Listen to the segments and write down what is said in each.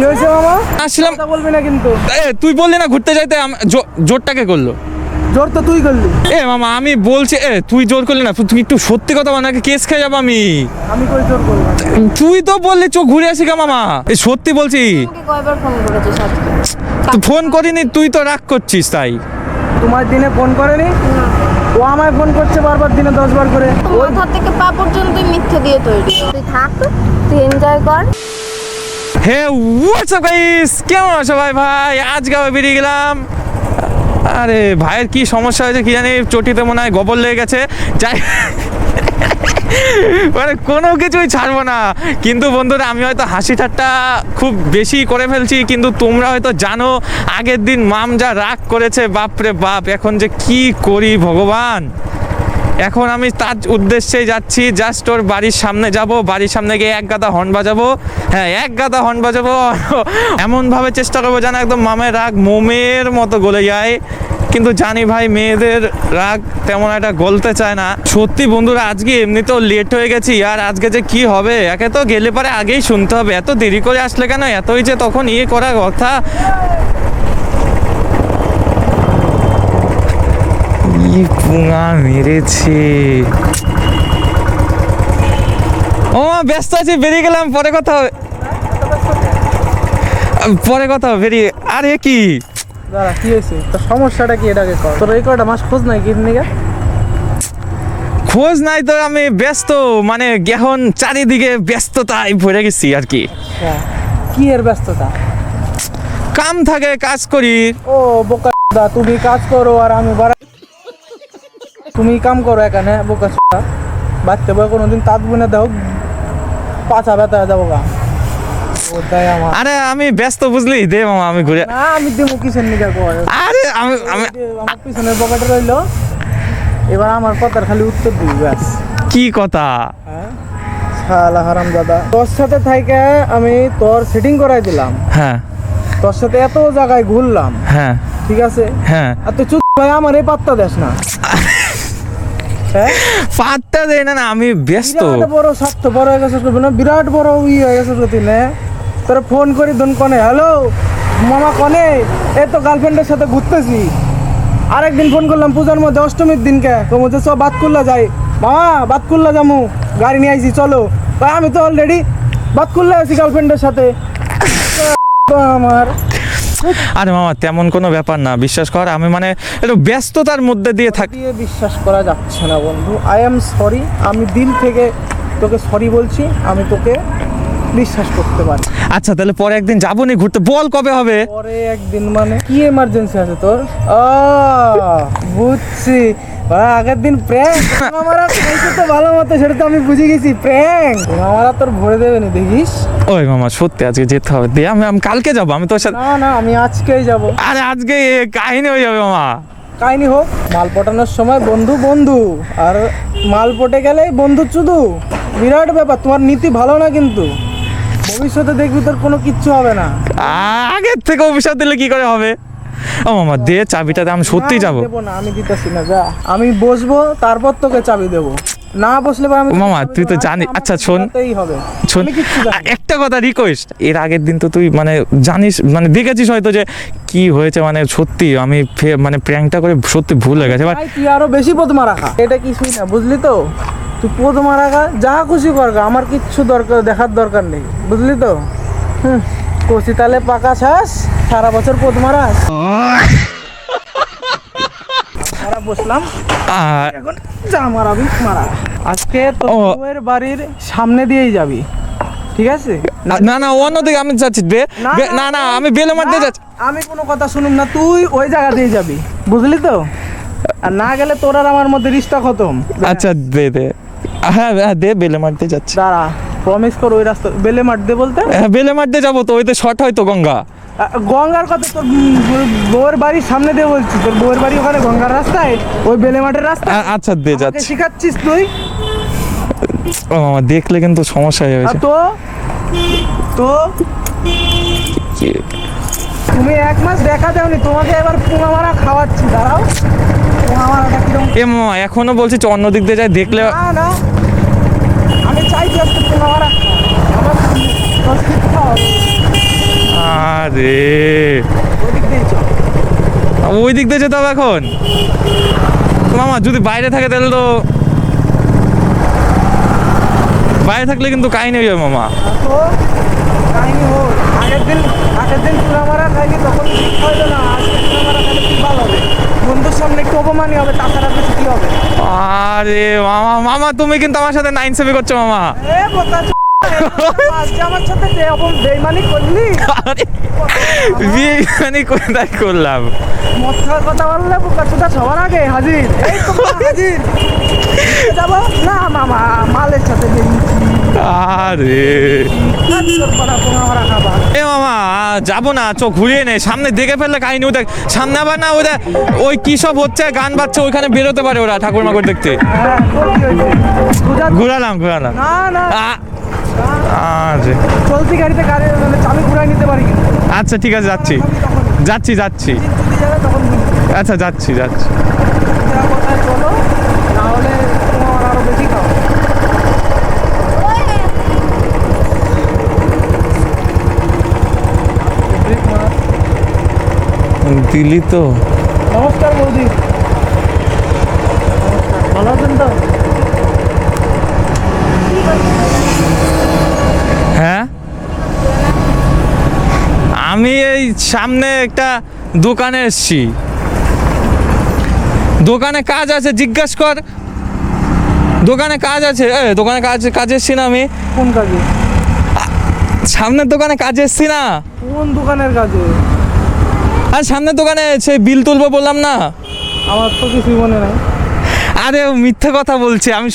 কি হয়েছে মামা? আসলাম। কথা বলবি না কিন্তু। এ তুই বললি না ঘুরতে যাইতে জোরটাকে করল? জোর তো তুই করলি। এ মামা আমি বলছি এ তুই জোর করলি না তুই একটু সত্যি কথা বল নাকি কেস খেয়ে যাব আমি? আমি কই জোর করলাম তুই তো বললি চোখ ঘুরে আসি গা মামা। এ সত্যি বলছি। কয়বার ফোন করেছিস আজকে? তুই ফোন করিনি তুই তো রাগ করছিস তাই। তোমার দিনে ফোন করেনি? ও আমায় ফোন করছে বারবার দিনে দশ বার করে মাথা থেকে পা পর্যন্ত মিথ্যে দিয়ে তৈরি। তুই থাক তুই এনজয় কর। হে হোয়াটসঅ্যাপ গাইস কেমন আছো ভাই? ভাই, আজকে আবার বেরিয়ে গেলাম। আরে, ভাইয়ের কি সমস্যা হয়েছে কি জানি, চটিতে মনে হয় গোবর লেগে গেছে। যাই মানে কোনো কিছুই ছাড়বো না। কিন্তু বন্ধুরা, আমি হয়তো হাসি ঠাট্টা খুব বেশি করে ফেলছি, কিন্তু তোমরা হয়তো জানো, আগের দিন মাম যা রাগ করেছে, বাপরে বাপ, এখন যে কি করি ভগবান? এখন আমি তার উদ্দেশ্যে যাচ্ছি জাস্ট ওর বাড়ির সামনে যাব, বাড়ির সামনে গিয়ে এক গাদা হর্ন বাজাবো। হ্যাঁ এক গাদা হর্ন বাজাবো। এমনভাবে চেষ্টা করব যেন একদম মামের রাগ মোমের মতো গলে যায়। কিন্তু জানি ভাই, মেয়েদের রাগ তেমন একটা গলতে চায় না। সত্যি বন্ধুরা, আজকে এমনিতেও লেট হয়ে গেছি, আর আজকে যে কি হবে? একে তো গেলে পরে আগেই শুনতে হবে। এত দেরি করে আসলে কেন? এতই যে তখন ইয়ে করার কথা। কি পুঙা মেরেছে। ও ব্যস্ত আছি বেরিয়ে গেলাম পরে কথা হবে। পরে কথা হবে বেরিয়ে। আরে কি? দাঁড়া কি হয়েছে? তোর সমস্যাটা কি? এটাকে কর। তোর এই কয়টা মাস খোঁজ নাই কিডনি খোঁজ নাই তো আমি ব্যস্ত। মানে এখন চারিদিকে ব্যস্ততায় ভরে গেছি আর কি। কি এর ব্যস্ততা? কাম থাকে কাজ করি। ও বোকা তুমি কাজ করো আর আমি তুমি কাম করো এখানে বোকা বাচ্চা বয় কোনোদিন তাঁত বুনে দাও পাছা ব্যথা যাব গা আরে আমি ব্যস্ত বুঝলি? দে মামা আমি ঘুরে না আমি দেবো কিসের নিকা কর আরে আমি আমি আমার পিছনের পকেটে রইল এবার আমার কথার খালি উত্তর দিবি ব্যাস। কি কথা? হ্যাঁ? শালা হারাম দাদা। তোর সাথে থাইকে আমি তোর সেটিং করাই দিলাম। হ্যাঁ। তোর সাথে এত জায়গায় ঘুরলাম। হ্যাঁ। ঠিক আছে? হ্যাঁ। আর তুই চুপ ভাই আমার এই পাত্তা দেস না। পাত্তা দেয় না আমি ব্যস্ত। বড় স্বার্থ বড় হয়ে গেছে না বিরাট বড় ই হয়ে গেছে তুই নে তোর ফোন করি দন কনে হ্যালো মামা কনে এই তো গার্লফ্রেন্ডের সাথে ঘুরতেছি। আরেকদিন ফোন করলাম পূজার মধ্যে অষ্টমীর দিনকে তো মধ্যে সব বাদ করলা যাই। মামা বাদ করলা যামু গাড়ি নিয়ে আইছি চলো। ভাই আমি তো অলরেডি বাদ করলে আছি গার্লফ্রেন্ডের সাথে। আমার আরে মামা তেমন কোনো ব্যাপার না বিশ্বাস কর আমি মানে একটু ব্যস্ততার মধ্যে দিয়ে থাকি বিশ্বাস করা যাচ্ছে না বন্ধু। আই এম সরি আমি দিল থেকে তোকে সরি বলছি আমি তোকে বিশ্বাস করতে পারি। আচ্ছা তাহলে পরে একদিন যাব নি ঘুরতে বল কবে হবে? পরে একদিন মানে কি এমার্জেন্সি আছে তোর? বুঝছি। আগের দিন প্র্যাঙ্ক আমরা তো ভালো মতো সেটা তো আমি বুঝে গেছি প্র্যাঙ্ক আমরা তোর ভরে দেবে না দেখিস? ওই মামা সত্যি আজকে যেতে হবে। দে আমি আমি কালকে যাব আমি তোর সাথে না না আমি আজকেই যাব। আরে আজকে কাহিনী হয়ে যাবে মামা। কাহিনি হোক মাল পটানোর সময় বন্ধু বন্ধু আর মাল পটে গেলেই বন্ধু চুদু। বিরাট ব্যাপার তোমার নীতি ভালো না কিন্তু। ভবিষ্যতে দেখবি তোর কোনো কিচ্ছু হবে না। আগের থেকে অভিশাপ দিলে কি করে হবে? ও মামা দে চাবিটা দে আমি সত্যি যাব। না আমি দিতেছি না যা। আমি বসবো তারপর তোকে চাবি দেবো। না বসলে মামা, তুই তো জানি- আচ্ছা, শোন। শোন একটা কথা রিকোয়েস্ট এর আগের দিন তো তুই মানে জানিস মানে দেখেছিস হয়তো যে কি হয়েছে মানে সত্যি আমি মানে প্র্যাঙ্কটা করে সত্যি ভুল হয়ে গেছে তুই আরও বেশি পদমা রাখা এটা কিছুই না বুঝলি তো? তুই পদমা রাখা যা খুশি কর আমার কিচ্ছু দরকার দেখার দরকার নেই বুঝলি তো? হুম কচি তালে পাকা ছাস সারা বছর পদ মারাস সারা বসলাম। এখন যা মারাবি মারা। আজকে তোর বাড়ির সামনে দিয়েই যাবি। ঠিক আছে? না না অন্যদিকে আমি যাচ্ছি না না আমি বেলে মারতে যাচ্ছি। আমি কোনো কথা শুনুম না তুই ওই জায়গা দিয়ে যাবি। বুঝলি তো? আর না গেলে তোর আর আমার মধ্যে রিস্তা খতম। আচ্ছা দে দে। হ্যাঁ হ্যাঁ দে বেলে মারতে যাচ্ছি। দাঁড়া প্রমিস কর ওই রাস্তা বেলে দে বলতে? হ্যাঁ বেলে মারতে যাব তো ওইতে শর্ট হয়তো গঙ্গা। আ, গঙ্গার কথা তোর বউয়ের বাড়ির সামনে দিয়ে বলছি তোর বউয়ের বাড়ি ওখানে গঙ্গার রাস্তায় ওই বেলে মাঠের রাস্তা আচ্ছা দে যাচ্ছি। শিখাচ্ছিস তুই? ও মামা দেখলে কিন্তু সমস্যা হয়ে যাচ্ছে তো? তো? তুমি এক মাস দেখা যাওনি তোমাকে এবার পুঙা মারা খাওয়াচ্ছি দাঁড়াও। এ মামা এখনও বলছি অন্য দিক দিয়ে যাই দেখলে না না। আমি চাই যে পুঙা মারা। আমার শিক্ষা হবে। চল ওই দিক দিয়ে এখন। মামা, যদি বাইরে থাকে তাহলে তো বাইরে থাকলে কিন্তু কাহিনী হয়ে যাবে মামা। কাহিনি হোক আগের দিন আগের দিন মারা তখন আজকে মারা ভালো হবে বন্ধুর সামনে একটু হবে তাছাড়া হবে আরে মামা মামা, তুমি কিন্তু আমার সাথে নাইন সেভি করছ মামা। আমার সাথে বেইমানি করলি? আরে কোথায় করলাম। মদ খাওয়ার কথা বললে বোকা চোদা সবার আগে হাজির। এই তো হাজির। যাব? না মামা মালের সাথে আরে। এ মামা যাব না চোখ ঘুরিয়ে নে। সামনে দেখে ফেললে কাহিনী দেখ সামনে আবার না ওদের ওই কি সব হচ্ছে গান বাজছে ওইখানে বেরোতে পারে ওরা ঠাকুর মাকুর দেখতে। হ্যাঁ ঘুরালাম ঘুরালাম। না না। আ- আরে চলতি গাড়িতে গাড়ি মানে চাবি ঘুরাই নিতে পারি আচ্ছা ঠিক আছে যাচ্ছি। যাচ্ছি যাচ্ছি। আচ্ছা যাচ্ছি যাচ্ছি। দিলি তো। নমস্কার বৌদি ভালো আছেন তো হ্যাঁ আমি এই সামনে একটা দোকানে এসছি। দোকানে কাজ আছে জিজ্ঞাসা কর। দোকানে কাজ আছে এ দোকানে কাজ কাজ এসছি না আমি। কোন কাজে? সামনের দোকানে কাজ এসছি না। কোন দোকানের কাজে? আর সামনের দোকানে সেই বিল তুলবো বললাম না। আমার তো কিছুই মনে নাই। আরে ও মিথ্যে কথা বলছে আমি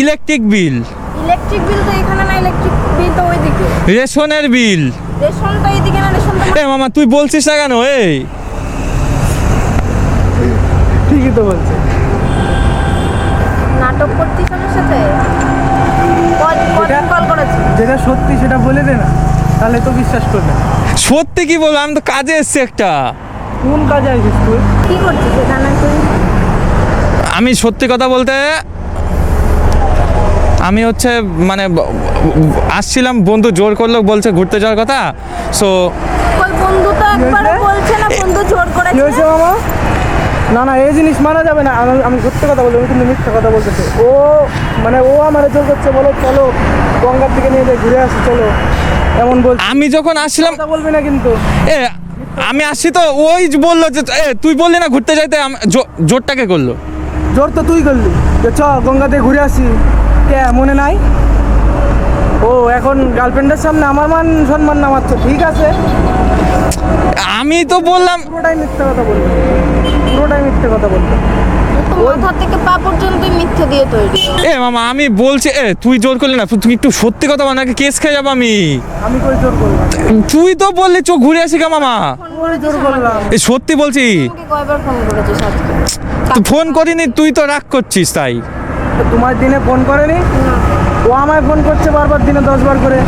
ইলেকট্রিক বিল। ইলেকট্রিক বিল তো এখানে না ইলেকট্রিক বিল তো ওইদিকে। রেশনের বিল? রেশন তো এইদিকে না রেশন তো এ মামা তুই বলছিস না কেন? এই। ঠিকই তো বলছে। নাটক করছিস আমার সাথে? কদিন কদিন কল করেছি। যেটা সত্যি সেটা বলে দে না তাহলে তো বিশ্বাস করবে সত্যি কি বলব? আমি তো কাজে এসছি একটা। কোন কাজে আসিস তুই? কি করছিস এখানে তুই? আমি সত্যি কথা বলতে আমি হচ্ছে মানে আসছিলাম বন্ধু জোর করল বলছে ঘুরতে যাওয়ার কথা। সো কই বন্ধু তো একবার বলছে না বন্ধু জোর করেছে। মামা? না না এই জিনিস মানা যাবে না। আমি সত্যি কথা বলছি কিন্তু মিথ্যা কথা বলতেছি। ও মানে ও আমার জোর করছে বলো চলো গঙ্গার দিকে নিয়ে যাই ঘুরে আসি চলো। এমন বল আমি যখন আসছিলাম কথা বলবি না কিন্তু। এ আমি আসছি তো ওই যে বলল যে এ তুই বললি না ঘুরতে যাইতে জোরটাকে করল? জোর তো তুই করলি। যে চ গঙ্গাতে ঘুরে আসি। মনে নাই? ও এখন গার্লফ্রেন্ডের সামনে আমার মান সম্মান নামাচ্ছ ঠিক আছে? আমি তো বললাম পুরোটাই মিথ্যে কথা বলবে। পুরোটাই মিথ্যে কথা বলবে। তো মাথা থেকে পা পর্যন্ত মিথ্যে দিয়ে তৈরি। এ মামা আমি বলছি এ তুই জোর করলি না তুই একটু সত্যি কথা বল নাকি কেস খেয়ে যাব আমি? আমি কই জোর করলাম? তুই তো বললি চোখ ঘুরে আসি কা মামা। ফোন জোর করলাম? এ সত্যি বলছি। কয়বার ফোন করেছিস তুই ফোন করিনি তুই তো রাগ করছিস তাই। তোমার দিনে ফোন করেনি? ও আমায় ফোন করছে বারবার দিনে দশ বার করে।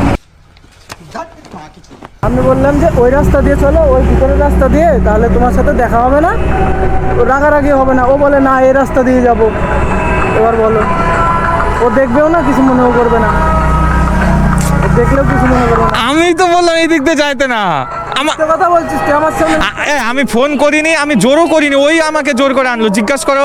আমি বললাম যে, ওই রাস্তা দিয়ে চলো, ওই ভিতরের রাস্তা দিয়ে, তাহলে তোমার সাথে দেখা হবে না। রাগারাগি হবে না। ও বলে, না, এই রাস্তা দিয়ে যাব। এবার বলো, ও দেখবেও না, কিছু মনেও করবে না। দেখলেও কিছু মনে করবে না। আমি তো বললাম, এই দিক দিয়ে যাইতে না। আমার কথা বলছিস তুই আমার সামনে আ- আমি ফোন করিনি আমি জোরও করিনি ওই আমাকে জোর করে আনলো জিজ্ঞাসা করো।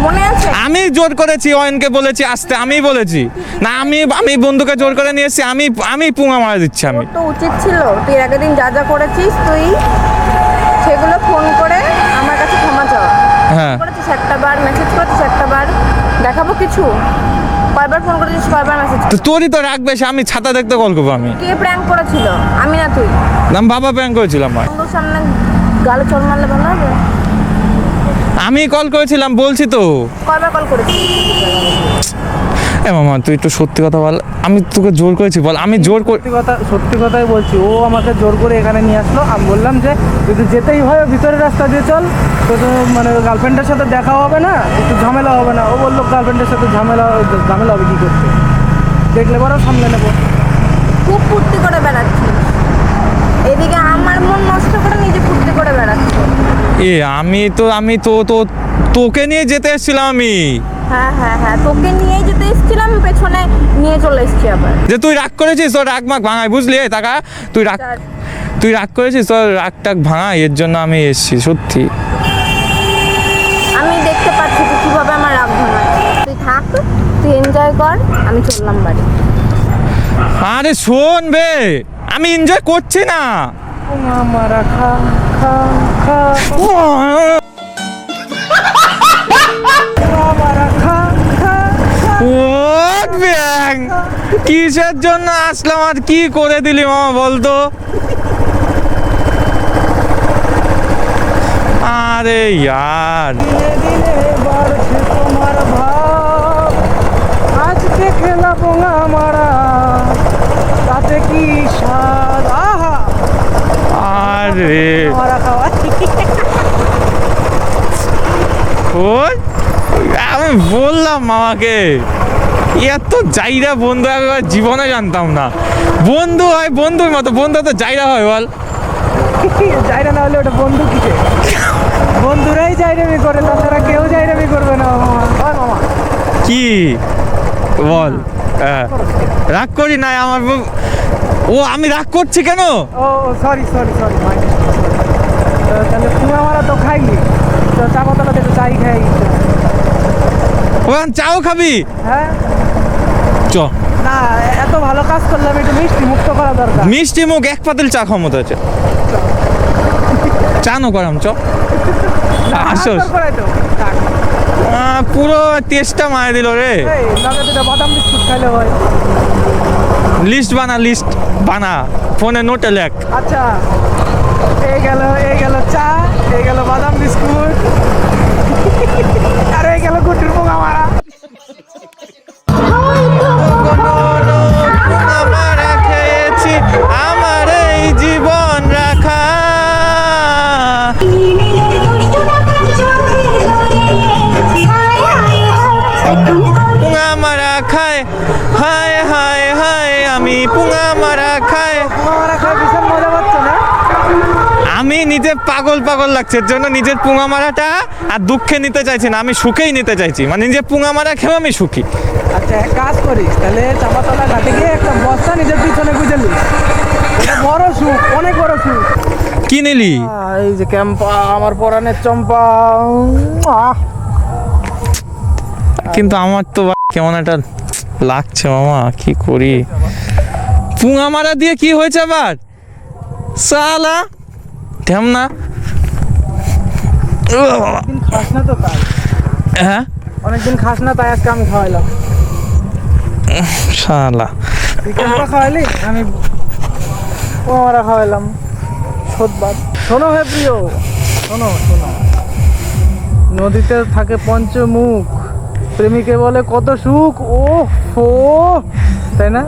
মনে আমি জোর করেছি অয়নকে বলেছি আসতে আমি বলেছি। না আমি আমি বন্ধুকে জোর করে নিয়ে এসেছি আমি আমি পুঙা মারা দিচ্ছি আমি। তো উচিত ছিল তুই আগের দিন যা যা করেছিস তুই সেগুলো ফোন করে আমার কাছে ক্ষমা চাও হ্যাঁ। করেছিস একটা বার মেসেজ করেছিস একটা বার দেখাবো কিছু? কয়বার ফোন করেছিস কয়বার মেসেজ তো তোরই তো রাখবে সে আমি ছাতা দেখতে কল করব আমি। কে প্র্যাঙ্ক করেছিল? আমি না তুই? বাবা প্র্যাঙ্ক করেছিলাম আমার তোর সামনে গালে মারলে ভালো হবে? আমি কল করেছিলাম বলছি তো। কয়বার কল করেছিস? এ মামা তুই একটু সত্যি কথা বল। আমি তোকে জোর করেছি বল আমি জোর করে সত্যি কথা সত্যি কথাই বলছি ও আমাকে জোর করে এখানে নিয়ে আসলো। আমি বললাম যে যদি যেতেই হয় ভিতরের রাস্তা দিয়ে চল তো তো মানে গার্লফ্রেন্ডের সাথে দেখা হবে না একটু ঝামেলা হবে না। ও বলল গার্লফ্রেন্ডের সাথে ঝামেলা ঝামেলা হবে কী করতে? দেখলে পরেও সামলে নেব। খুব ফুর্তি করে বেড়াচ্ছি এদিকে আমার মন নষ্ট করে নিজে ফুর্তি করে বেড়াচ্ছিস। এ আমি তো আমি তো তো তোকে নিয়ে যেতে এসেছিলাম আমি। হ্যাঁ হ্যাঁ হ্যাঁ। তোকে নিয়েই যেতে এসেছিলাম পেছনে চলে এসেছি আবার। যে তুই রাগ করেছিস তোর রাগ মাগ ভাঙাই বুঝলি? এই টাকা তুই রাগ তুই রাগ করেছিস তোর রাগ টাগ ভাঙাই এর জন্য আমি এসেছি সত্যি। আমি দেখতে পাচ্ছি তুই কীভাবে আমার রাগ তুই থাক তুই এনজয় কর আমি চললাম বাড়ি। আরে শোন বে আমি এনজয় করছি না। মারা খা খা ব্যাং! কিসের জন্য আসলাম আর কি করে দিলি মামা বলতো আরে ইয়ার। আজকে খেলা পোঙা মারা। তাতে কি স্বাদ? আহা! আরে। মারা খাওয়া। ওই আমি বললাম মামাকে। এত জাইরা বন্ধু একবার জীবনে জানতাম না। বন্ধু হয় বন্ধুর মতো বন্ধু তো জাইরা হয় বল। যাইরা না হলে ওটা বন্ধু কিসে? বন্ধুরাই যাইরামি করে তাছাড়া কেউ যাইরামি করবে না মামা। কি? বল। রাগ করি না আমার ও আমি রাগ করছি কেন? ও সরি সরি সরি তাহলে পুঙা মারা তো খাইলি। তো চা পাতাটা একটু চাই খাই। ওখান চাও খাবি? হ্যাঁ। চ না এত ভালো কাজ করলাম একটু মিষ্টি মুক্ত করা দরকার। মিষ্টি মুখ এক পাতিল চা ক্ষমতা আছে চা। নো করাম চ তো। আহ, পুরো টেস্টটা মারে দিল রে। বাদাম বিস্কুট খাইলে হয়। লিস্ট বানা লিস্ট বানা। ফোনে নোটে লেখ। আচ্ছা এই গেল এই গেল চা এই গেল বাদাম বিস্কুট। আর এই গেল গুটির পোঙা মারা পুঙা মারা খায় হায় হায় হায় আমি পুঙা মারা খায়। আমি নিজে পাগল পাগল লাগছে এর জন্য নিজের পুঙা মারাটা আর দুঃখে নিতে চাইছি না আমি সুখেই নিতে চাইছি। মানে নিজের পুঙা মারা খেয়েও আমি সুখী। আচ্ছা এক কাজ করিস তাহলে চাপাতলা ঘাটে গিয়ে একটা বস্তা নিজের পিছনে গুজে নিস। বড় সুখ অনেক বড় সুখ। কি নিলি? এই যে ক্যাম্পা আমার পরাণের চম্পা কিন্তু আমার তো কেমন একটা লাগছে মামা কি করি? পুঙা মারা দিয়ে কি হয়েছে আবার? সালা তেম না। হ্যাঁ? অনেকদিন খাস না তাই আজকে আমি খাওয়াইলাম। শালা তুই খাওয়াইলি? আমি পোমারা খাওয়াইলাম। সোদবাদ। শোনো হে প্রিয়। শোনো শোনো। নদীতে থাকে পঞ্চমুখ। প্রেমিকে বলে কত সুখ ও ফো তাই না?